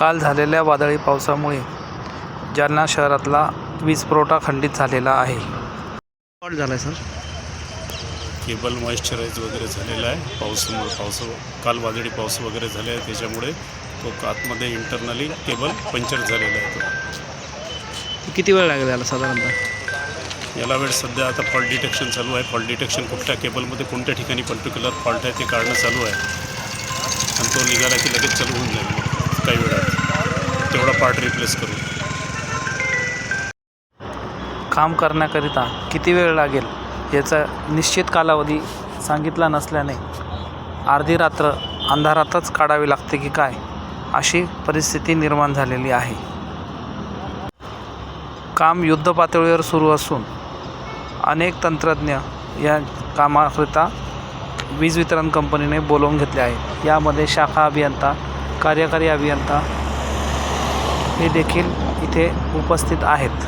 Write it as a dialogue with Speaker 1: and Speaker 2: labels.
Speaker 1: काल झालेल्या वादळी पावसामुळे जालना शहरातला वीज पुरवठा खंडित झालेला आहे. फॉल्ट झाला आहे सर
Speaker 2: केबल मॉइश्चराईज वगैरे झालेला आहे. पावसामुळे पावस काल वादळी पाऊस वगैरे झाले आहे त्याच्यामुळे तो आतमध्ये इंटरनली केबल पंक्चर झालेला आहे तो.
Speaker 1: किती वेळ लागेल याला साधारणतः?
Speaker 2: याला वेळ सध्या आता फॉल्ट डिटेक्शन चालू आहे. फॉल्ट डिटेक्शन कुठल्या केबलमध्ये कोणत्या ठिकाणी पर्टिक्युलर फॉल्ट आहे ते काढणं चालू आहे. आणि तो निघाला की लगेच चालू होऊन जाईल. पार्ट रिप्लेस करू.
Speaker 1: काम करण्याकरिता किती वेळ लागेल याचा निश्चित कालावधी सांगितला नसल्याने अर्धी रात्र अंधारातच काढावी लागते की काय अशी परिस्थिती निर्माण झालेली आहे. काम युद्ध पातळीवर सुरू असून अनेक तंत्रज्ञ या कामाकरिता वीज वितरण कंपनीने बोलवून घेतले आहे. यामध्ये शाखा अभियंता कार्यकारी अभियंता हे देखील इथे उपस्थित आहेत.